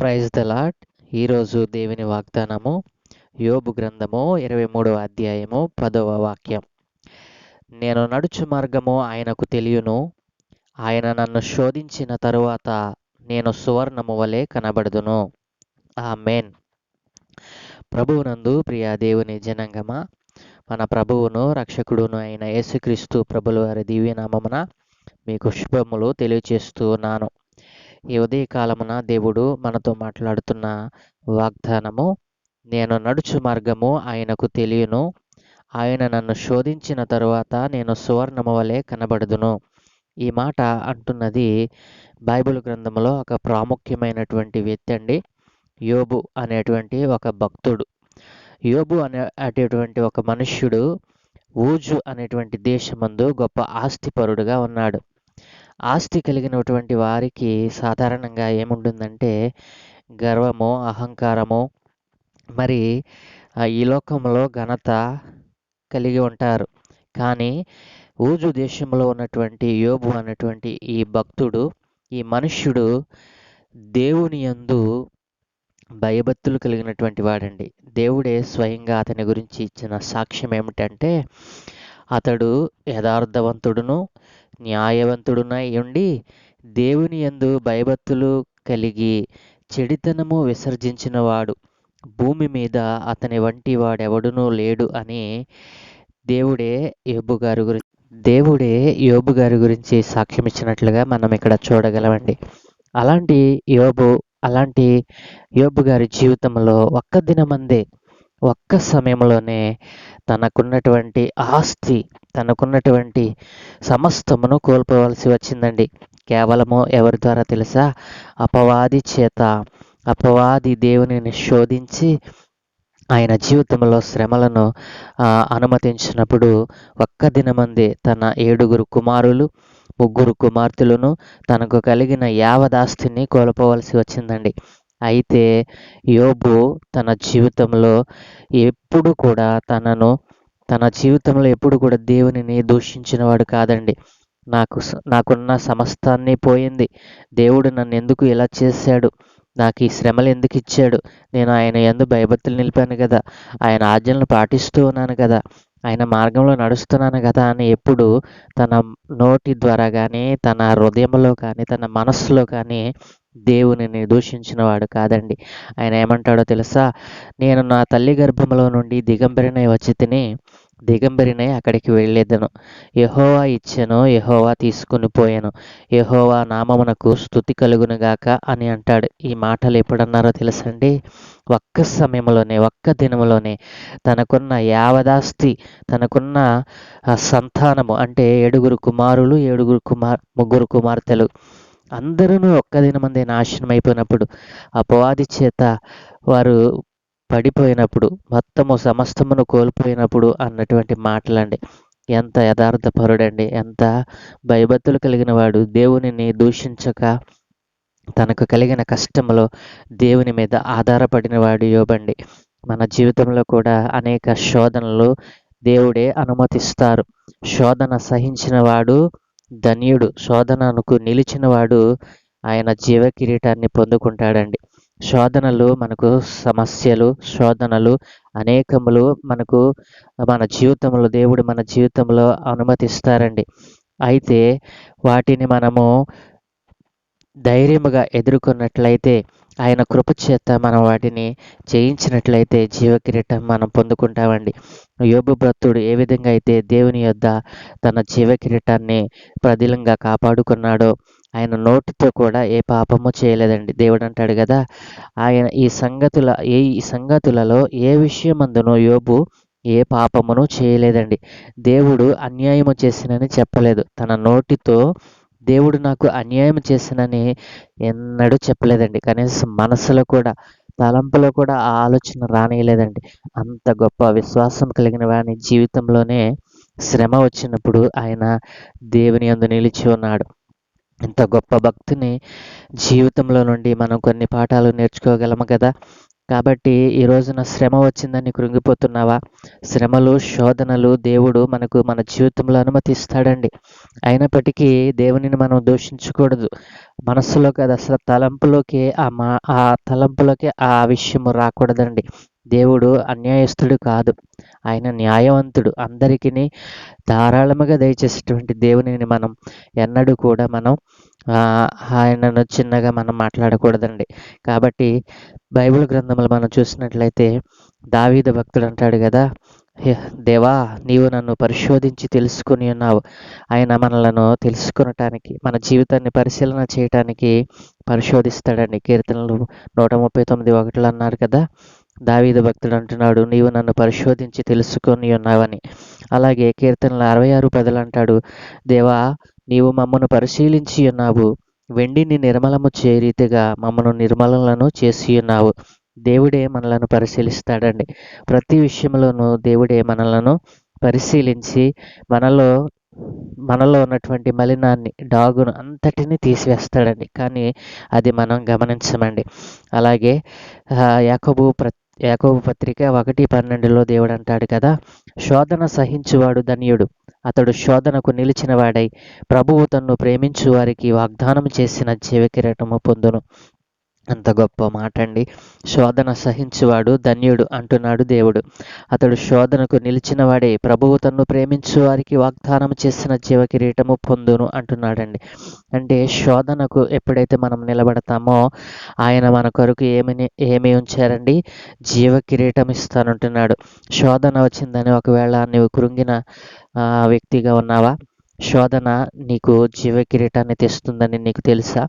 Praise the lot ఈరోజు దేవుని వాగ్దానము యోబు గ్రంథము ఇరవై మూడవ అధ్యాయము పదవ వాక్యం. నేను నడుచు మార్గము ఆయనకు తెలియను. ఆయన నన్ను శోధించిన తరువాత నేను సువర్ణము వలె కనబడుదును. ఆ మేన్ ప్రభువునందు ప్రియా దేవుని జనంగమా మన ప్రభువును రక్షకుడును అయిన యేసుక్రీస్తు ప్రభుల వారి దివ్యనామమున మీకు శుభములు తెలియచేస్తూ ఉన్నాను ఈ ఉదయకాలమున దేవుడు మనతో మాట్లాడుతున్న వాగ్దానము నేను నడుచు మార్గము ఆయనకు తెలియను. ఆయన నన్ను శోధించిన తరువాత నేను సువర్ణము వలె కనబడుదును. ఈ మాట అంటున్నది బైబిల్ గ్రంథంలో ఒక ప్రాముఖ్యమైనటువంటి వ్యక్తి అండి. యోబు అనేటువంటి ఒక భక్తుడు. యోబు అనే అటువంటి ఒక మనుష్యుడు ఊజు అనేటువంటి దేశమందు గొప్ప ఆస్తిపరుడుగా ఉన్నాడు. ఆస్తి కలిగినటువంటి వారికి సాధారణంగా ఏముంటుందంటే గర్వము అహంకారము మరి ఈ లోకంలో ఘనత కలిగి ఉంటారు. కానీ ఊజు దేశంలో ఉన్నటువంటి యోబు అనేటువంటి ఈ భక్తుడు ఈ మనుష్యుడు దేవుని యందు భయభక్తులు కలిగినటువంటి వాడండి. దేవుడే స్వయంగా అతని గురించి ఇచ్చిన సాక్ష్యం ఏమిటంటే అతడు యథార్థవంతుడును న్యాయవంతుడునై ఉండి దేవుని యందు భయభక్తులు కలిగి చెడితనము విసర్జించినవాడు. భూమి మీద అతని వంటి వాడెవడునూ లేడు అని దేవుడే యోబు గారి గురించి దేవుడే యోబు గారి గురించి సాక్ష్యం ఇచ్చినట్లుగా మనం ఇక్కడ చూడగలమండి. అలాంటి యోబు అలాంటి యోబు గారి జీవితంలో ఒక్క దినమందే ఒక్క సమయంలోనే తనకున్నటువంటి ఆస్తి తనకున్నటువంటి సమస్తమును కోల్పోవలసి వచ్చిందండి. కేవలము ఎవరి ద్వారా తెలుసా? అపవాది చేత అపవాది దేవునిని శోధించి ఆయన జీవితంలో శ్రమలను అనుమతించినప్పుడు ఒక్క దినమందే తన ఏడుగురు కుమారులు ముగ్గురు కుమార్తెలను తనకు కలిగిన యావదాస్తిని కోల్పోవలసి వచ్చిందండి. అయితే యోబు తన జీవితంలో ఎప్పుడు కూడా తనను తన జీవితంలో ఎప్పుడు కూడా దేవునిని దూషించినవాడు కాదండి. నాకు నాకున్న సమస్తాన్ని పోయింది. దేవుడు నన్ను ఎందుకు ఇలా చేశాడు? నాకు ఈ శ్రమలు ఎందుకు ఇచ్చాడు? నేను ఆయన ఎందు భయభక్తులు నిలిపాను కదా. ఆయన ఆజ్ఞలను పాటిస్తూ ఉన్నాను కదా. ఆయన మార్గంలో నడుస్తున్నాను కదా అని ఎప్పుడు తన నోటి ద్వారా కానీ తన హృదయంలో కానీ తన మనస్సులో కానీ దేవునిని దూషించిన వాడు కాదండి. ఆయన ఏమంటాడో తెలుసా? నేను నా తల్లి గర్భంలో నుండి దిగంబరినై వచ్చి తిని దిగంబరినై అక్కడికి వెళ్ళేదను. యహోవా ఇచ్చెను యహోవా తీసుకుని పోయాను. యహోవా నామమునకు స్థుతి కలుగునుగాక అని అంటాడు. ఈ మాటలు ఎప్పుడన్నారో తెలుసండి? ఒక్క సమయంలోనే ఒక్క దినంలోనే తనకున్న యావదాస్తి తనకున్న సంతానము అంటే ఏడుగురు కుమారులు ఏడుగురు కుమార్ ముగ్గురు కుమార్తెలు అందరూ ఒక్క దినమందే నాశనం అయిపోయినప్పుడు అపవాది చేత వారు పడిపోయినప్పుడు మొత్తము సమస్తమును కోల్పోయినప్పుడు అన్నటువంటి మాటలండి. ఎంత యథార్థపరుడండి ఎంత భయభక్తులు కలిగిన వాడు దేవునిని దూషించక తనకు కలిగిన కష్టంలో దేవుని మీద ఆధారపడిన వాడు యోబండి. మన జీవితంలో కూడా అనేక శోధనలు దేవుడే అనుమతిస్తారు. శోధన సహించిన వాడు ధన్యుడు శోధనకు నిలిచిన వాడు ఆయన జీవ కిరీటాన్ని పొందుకుంటాడండి. శోధనలు మనకు సమస్యలు శోధనలు అనేకములు మనకు మన జీవితంలో దేవుడు మన జీవితంలో అనుమతిస్తారండి. అయితే వాటిని మనము ధైర్యముగా ఎదుర్కొన్నట్లయితే ఆయన కృప చేత మనం వాటిని జయించినట్లయితే జీవకిరీటం మనం పొందుకుంటామండి. యోబు భక్తుడు ఏ విధంగా అయితే దేవుని యొద్ద తన జీవ కిరీటాన్ని ప్రదిలంగా కాపాడుకున్నాడో ఆయన నోటితో కూడా ఏ పాపము చేయలేదండి. దేవుడు అంటాడు కదా ఆయన ఈ సంగతుల ఏ ఈ సంగతులలో ఏ విషయమందునో యోబు ఏ పాపమును చేయలేదండి. దేవుడు అన్యాయము చేసినని చెప్పలేదు. తన నోటితో దేవుడు నాకు అన్యాయం చేసినని ఎన్నడూ చెప్పలేదండి. కనీసం మనసులో కూడా తలంపులో కూడా ఆ ఆలోచన రానియలేదండి. అంత గొప్ప విశ్వాసం కలిగిన వాని జీవితంలోనే శ్రమ వచ్చినప్పుడు ఆయన దేవుని అందు నిలిచి ఉన్నాడు. ఇంత గొప్ప భక్తిని జీవితంలో నుండి మనం కొన్ని పాఠాలు నేర్చుకోగలము కదా? కాబట్టి ఈ రోజున శ్రమ వచ్చిందని కృంగిపోతున్నావా? శ్రమలు శోధనలు దేవుడు మనకు మన జీవితంలో అనుమతిస్తాడండి. అయినప్పటికీ దేవునిని మనం దూషించకూడదు. మనస్సులో కాదు అసలు తలంపులోకి ఆ మా ఆ తలంపులోకి ఆ విషయము రాకూడదండి. దేవుడు అన్యాయస్తుడు కాదు. ఆయన న్యాయవంతుడు. అందరికీ ధారాళముగా దయచేసేటువంటి దేవునిని మనం ఎన్నడూ కూడా మనం ఆయనను చిన్నగా మనం మాట్లాడకూడదండి. కాబట్టి బైబిల్ గ్రంథములు మనం చూసినట్లయితే దావీద భక్తుడు అంటాడు కదా దేవా నీవు నన్ను పరిశోధించి తెలుసుకుని ఉన్నావు. ఆయన మనలను తెలుసుకునటానికి మన జీవితాన్ని పరిశీలన చేయటానికి పరిశోధిస్తాడండి. కీర్తనలు నూట ముప్పై తొమ్మిది ఒకటిలో అన్నారు కదా దావీదు భక్తుడు అంటున్నాడు నీవు నన్ను పరిశోధించి తెలుసుకొని ఉన్నావని. అలాగే కీర్తనలు అరవై ఆరు పదలు అంటాడు దేవా నీవు మమ్మను పరిశీలించి ఉన్నావు. వెండిని నిర్మలము చే రీతిగా మమ్మను నిర్మలలను చేసి ఉన్నావు. దేవుడే మనలను పరిశీలిస్తాడండి. ప్రతి విషయంలోనూ దేవుడే మనలను పరిశీలించి మనలో మనలో ఉన్నటువంటి మలినాన్ని డాగును అంతటిని తీసివేస్తాడండి. కానీ అది మనం గమనించమండి. అలాగే యాకబు ప్రతి యాకోబు పత్రిక ఒకటి పన్నెండులో దేవుడు అంటాడు కదా శోధన సహించువాడు ధన్యుడు. అతడు శోధనకు నిలిచిన వాడై ప్రభువు తన్ను ప్రేమించు వారికి వాగ్దానం చేసిన జీవకిరటము పొందును. అంత గొప్ప మాట అండి శోధన సహించువాడు ధన్యుడు అంటున్నాడు దేవుడు. అతడు శోధనకు నిలిచిన వాడే ప్రభువు తన్ను ప్రేమించు వారికి వాగ్దానం చేసిన జీవ కిరీటము పొందును అంటున్నాడండి. అంటే శోధనకు ఎప్పుడైతే మనం నిలబడతామో ఆయన మన కొరకు ఏమి ఏమి ఉంచారండి? జీవ కిరీటం ఇస్తానంటున్నాడు శోధన వచ్చిందని ఒకవేళ నీవు కృంగిన వ్యక్తిగా ఉన్నావా? శోధన నీకు జీవ కిరీటాన్ని తెస్తుందని నీకు తెలుసా?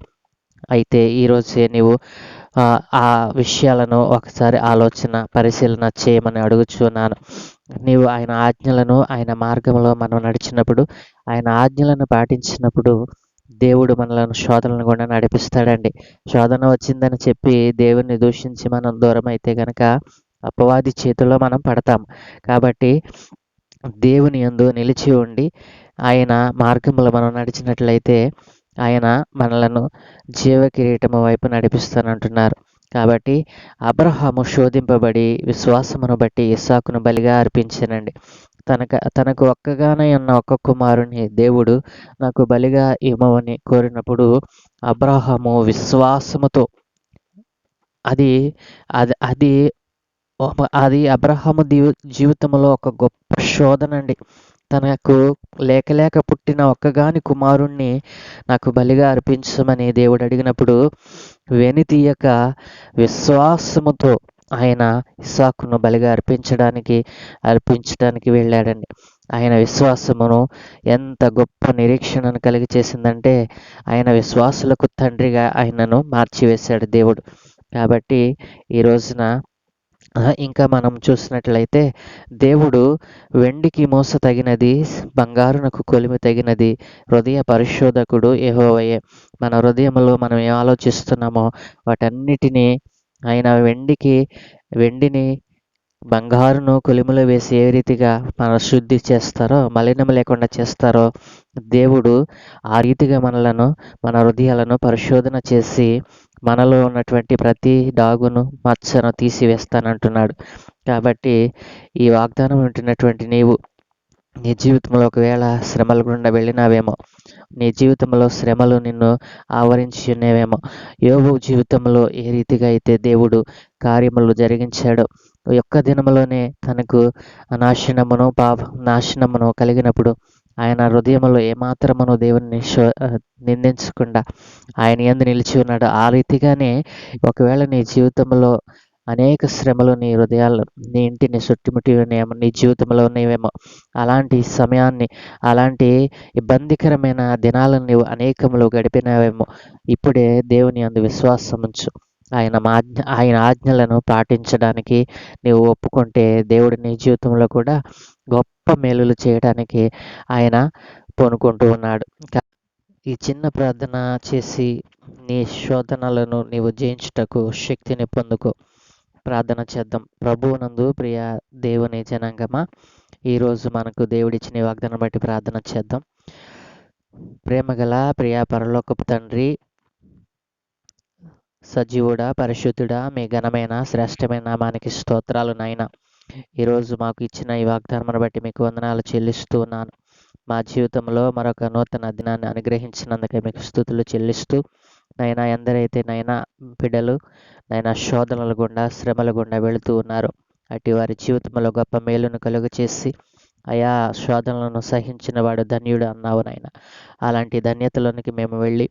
అయితే ఈరోజే నీవు ఆ, ఆ విషయాలను ఒకసారి ఆలోచన పరిశీలన చేయమని అడుగుచున్నాను. నీవు ఆయన ఆజ్ఞలను ఆయన మార్గంలో మనం నడిచినప్పుడు ఆయన ఆజ్ఞలను పాటించినప్పుడు దేవుడు మనలను శోధనలను కూడా నడిపిస్తాడండి. శోధన వచ్చిందని చెప్పి దేవుణ్ణి దూషించి మనం దూరం అయితే కనుక అపవాది చేతిలో మనం పడతాం. కాబట్టి దేవుని యందు నిలిచి ఉండి ఆయన మార్గంలో మనం నడిచినట్లయితే ఆయన మనలను జీవ కిరీటము వైపు నడిపిస్తానంటున్నారు. కాబట్టి అబ్రహాము శోధింపబడి విశ్వాసమును బట్టి ఇస్సాకును బలిగా అర్పించానండి. తనక తనకు ఒక్కగానే ఉన్న ఒక్క కుమారుని దేవుడు నాకు బలిగా ఇవ్వమని కోరినప్పుడు అబ్రహాము విశ్వాసముతో అది అది అది అది అబ్రహాము దీవ జీవితంలో ఒక గొప్ప శోధన అండి తనకు లేక లేక పుట్టిన ఒక్కగాని కుమారుణ్ణి నాకు బలిగా అర్పించమని దేవుడు అడిగినప్పుడు వెనితీయక విశ్వాసముతో ఆయన ఇసాకును బలిగా అర్పించడానికి అర్పించడానికి వెళ్ళాడండి. ఆయన విశ్వాసమును ఎంత గొప్ప నిరీక్షణను కలిగి చేసిందంటే ఆయన విశ్వాసులకు తండ్రిగా ఆయనను మార్చివేశాడు దేవుడు. కాబట్టి ఈ రోజున ఇంకా మనం చూసినట్లయితే దేవుడు వెండికి మోస తగినది బంగారునకు కొలిమి తగినది హృదయ పరిశోధకుడు యెహోవాయే. మన హృదయంలో మనం ఏం ఆలోచిస్తున్నామో వాటన్నిటినీ ఆయన వెండికి వెండిని బంగారును కొలిమిలో వేసి ఏ రీతిగా మన శుద్ధి చేస్తారో మలినం లేకుండా చేస్తారో దేవుడు ఆ రీతిగా మనలను మన హృదయాలను పరిశోధన చేసి మనలో ఉన్నటువంటి ప్రతి డాగును మచ్చను తీసివేస్తానంటున్నాడు. కాబట్టి ఈ వాగ్దానం వింటున్నటువంటి నీవు నీ జీవితంలో ఒకవేళ శ్రమల గుండా వెళ్ళినావేమో నీ జీవితంలో శ్రమలు నిన్ను ఆవరించి ఉన్నవేమో జీవితంలో ఏ రీతిగా అయితే దేవుడు కార్యములు జరిగించాడో ఒక్క దినములోనే తనకు నాశనమును పాప నాశనమును కలిగినప్పుడు ఆయన హృదయంలో ఏమాత్రమును దేవుని నిందించకుండా ఆయన ఎందు నిలిచి ఉన్నాడు. ఆ రీతిగానే ఒకవేళ నీ జీవితంలో అనేక శ్రమలు నీ హృదయాలు నీ ఇంటిని చుట్టుముట్టి ఉన్నాయేమో నీ జీవితంలో ఉన్నాయేమో అలాంటి సమయాన్ని అలాంటి ఇబ్బందికరమైన దినాలను నీవు అనేకములు గడిపినావేమో ఇప్పుడే దేవుని అందు విశ్వాసం ఉంచు. ఆయన మాజ్ఞ ఆయన ఆజ్ఞలను పాటించడానికి నీవు ఒప్పుకుంటే దేవుడు నీ జీవితంలో కూడా గొప్ప మేలులు చేయడానికి ఆయన పూనుకుంటూ ఉన్నాడు. ఈ చిన్న ప్రార్థన చేసి నీ శోధనలను నీవు జయించుటకు శక్తిని పొందుకో. ప్రార్థన చేద్దాం. ప్రభువునందు ప్రియ దేవుని జనాంగమా ఈరోజు మనకు దేవుడిచ్చిన వాగ్దానం బట్టి ప్రార్థన చేద్దాం. ప్రేమగల ప్రియ పరలోకపు తండ్రి సజీవుడా పరిశుద్ధుడా మీ ఘనమైన శ్రేష్టమైన నామానికి స్తోత్రాలు నాయన. ఈరోజు మాకు ఇచ్చిన ఈ వాగ్దానం బట్టి మీకు వందనాలు చెల్లిస్తూ ఉన్నాను మా జీవితంలో మరొక నూతన దినాన్ని అనుగ్రహించినందుకే మీకు స్థుతులు చెల్లిస్తూ నైనా ఎందరైతే నైనా బిడ్డలు నైనా శోధనల గుండా శ్రమల గుండా వెళుతూ ఉన్నారు అటు వారి జీవితంలో గొప్ప మేలును కలుగు చేసి అయా శోధనలను సహించిన వాడు ధన్యుడు అన్నావు నాయన. అలాంటి ధన్యతలోనికి మేము వెళ్ళి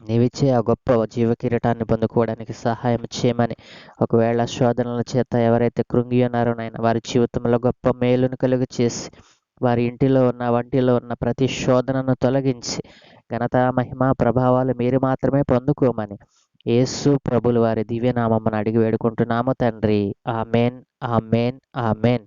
నీవిచ్చే ఆ గొప్ప జీవ కిరీటాన్ని పొందుకోవడానికి సహాయం చేయమని ఒకవేళ శోధనల చేత ఎవరైతే కృంగి ఉన్నారో నాయన వారి జీవితంలో గొప్ప మేలును కలుగు చేసి వారి ఇంటిలో ఉన్న వంటిలో ఉన్న ప్రతి శోధనను తొలగించి ఘనత మహిమ ప్రభావాలు మీరు మాత్రమే పొందుకోమని యేసు ప్రభులు వారి దివ్యనామమ్మను అడిగి వేడుకుంటున్నాము తండ్రి. Amen amen amen.